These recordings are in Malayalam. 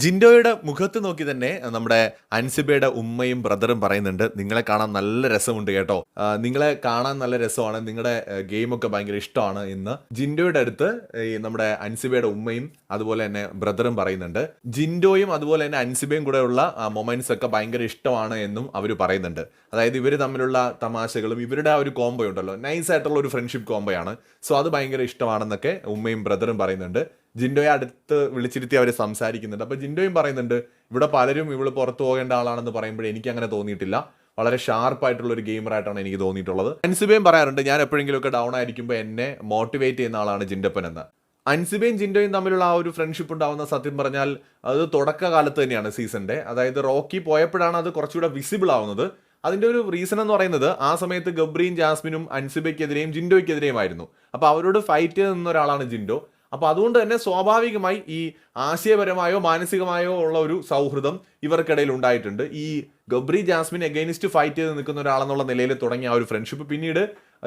ജിൻഡോയുടെ മുഖത്ത് നോക്കി തന്നെ നമ്മുടെ അൻസിബയുടെ ഉമ്മയും ബ്രദറും പറയുന്നുണ്ട് നിങ്ങളെ കാണാൻ നല്ല രസമുണ്ട് കേട്ടോ. നിങ്ങളെ കാണാൻ നല്ല രസമാണ് നിങ്ങളുടെ ഗെയിമൊക്കെ ഭയങ്കര ഇഷ്ടമാണ് എന്ന് ജിൻഡോയുടെ അടുത്ത് ഈ നമ്മുടെ അൻസിബയുടെ ഉമ്മയും അതുപോലെ തന്നെ ബ്രദറും പറയുന്നുണ്ട്. ജിൻഡോയും അതുപോലെ തന്നെ അൻസിബയും കൂടെ ഉള്ള മൊമെന്റ്സ് ഒക്കെ ഭയങ്കര ഇഷ്ടമാണ് എന്നും അവർ പറയുന്നുണ്ട്. അതായത് ഇവർ തമ്മിലുള്ള തമാശകളും ഇവരുടെ ആ ഒരു കോംബോ ഉണ്ടല്ലോ നൈസ് ആയിട്ടുള്ള ഒരു ഫ്രണ്ട്ഷിപ്പ് കോംബോയാണ്. സോ അത് ഭയങ്കര ഇഷ്ടമാണെന്നൊക്കെ ഉമ്മയും ബ്രദറും പറയുന്നുണ്ട്. ജിൻഡോയെ അടുത്ത് വിളിച്ചിരുത്തി അവർ സംസാരിക്കുന്നുണ്ട്. അപ്പോൾ ജിൻഡോയും പറയുന്നുണ്ട് ഇവിടെ പലരും ഇവൾ പുറത്തു പോകേണ്ട ആളാണെന്ന് പറയുമ്പോൾ എനിക്ക് അങ്ങനെ തോന്നിയിട്ടില്ല. വളരെ ഷാർപ്പായിട്ടുള്ള ഒരു ഗെയിമറായിട്ടാണ് എനിക്ക് തോന്നിയിട്ടുള്ളത്. അൻസിബയും പറയാറുണ്ട് ഞാൻ എപ്പോഴെങ്കിലുമൊക്കെ ഡൗൺ ആയിരിക്കുമ്പോൾ എന്നെ മോട്ടിവേറ്റ് ചെയ്യുന്ന ആളാണ് ജിൻഡപ്പൻ എന്ന് അൻസിബയും ജിൻഡോയും തമ്മിലുള്ള ആ ഒരു ഫ്രണ്ട്ഷിപ്പ് ഉണ്ടാവുന്ന സത്യം പറഞ്ഞാൽ അത് തുടക്കകാലത്ത് തന്നെയാണ് സീസണിന്റെ അതായത് റോക്കി പോയപ്പോഴാണ് അത് കുറച്ചുകൂടെ വിസിബിൾ ആവുന്നത്. അതിന്റെ ഒരു റീസൺ എന്ന് പറയുന്നത് ആ സമയത്ത് ഗബ്രിയും ജാസ്മിനും അൻസിബയ്ക്കെതിരെയും ജിൻഡോയ്ക്കെതിരെയുമായിരുന്നു അപ്പോൾ അവരോട് ഫൈറ്റ് ചെയ്ത് നിന്ന ഒരാളാണ് ജിൻഡോ. അപ്പോൾ അതുകൊണ്ട് തന്നെ സ്വാഭാവികമായി ഈ ആശയപരമായോ മാനസികമായോ ഉള്ള ഒരു സൗഹൃദം ഇവർക്കിടയിൽ ഉണ്ടായിട്ടുണ്ട്. ഈ ഗബ്രി ജാസ്മിൻ എഗൈനിസ്റ്റ് ഫൈറ്റ് ചെയ്ത് നിൽക്കുന്ന ഒരാളെന്നുള്ള നിലയിൽ തുടങ്ങിയ ആ ഒരു ഫ്രണ്ട്ഷിപ്പ് പിന്നീട്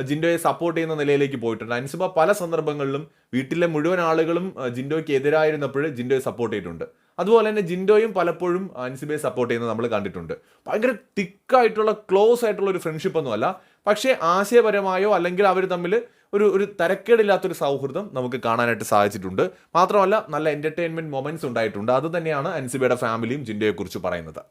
ജിൻഡോയെ സപ്പോർട്ട് ചെയ്യുന്ന നിലയിലേക്ക് പോയിട്ടുണ്ട്. അനുസഭ പല സന്ദർഭങ്ങളിലും വീട്ടിലെ മുഴുവൻ ആളുകളും ജിൻഡോയ്ക്ക് എതിരായിരുന്നപ്പോൾ ജിൻഡോയെ സപ്പോർട്ട് ചെയ്തിട്ടുണ്ട്. അതുപോലെ തന്നെ ജിൻഡോയും പലപ്പോഴും അൻസിബയെ സപ്പോർട്ട് ചെയ്യുന്നത് നമ്മൾ കണ്ടിട്ടുണ്ട്. ഭയങ്കര തിക്കായിട്ടുള്ള ക്ലോസ് ആയിട്ടുള്ള ഒരു ഫ്രണ്ട്ഷിപ്പ് ഒന്നുമല്ല. പക്ഷേ ആശയപരമായോ അല്ലെങ്കിൽ അവർ തമ്മിൽ ഒരു ഒരു തരക്കേടില്ലാത്തൊരു സൗഹൃദം നമുക്ക് കാണാനായിട്ട് സാധിച്ചിട്ടുണ്ട്. മാത്രമല്ല നല്ല എന്റർടൈൻമെന്റ് മൊമെന്റ്സ് ഉണ്ടായിട്ടുണ്ട്. അത് തന്നെയാണ് അൻസിബയുടെ ഫാമിലിയും ജിൻഡയെക്കുറിച്ച് പറയുന്നത്.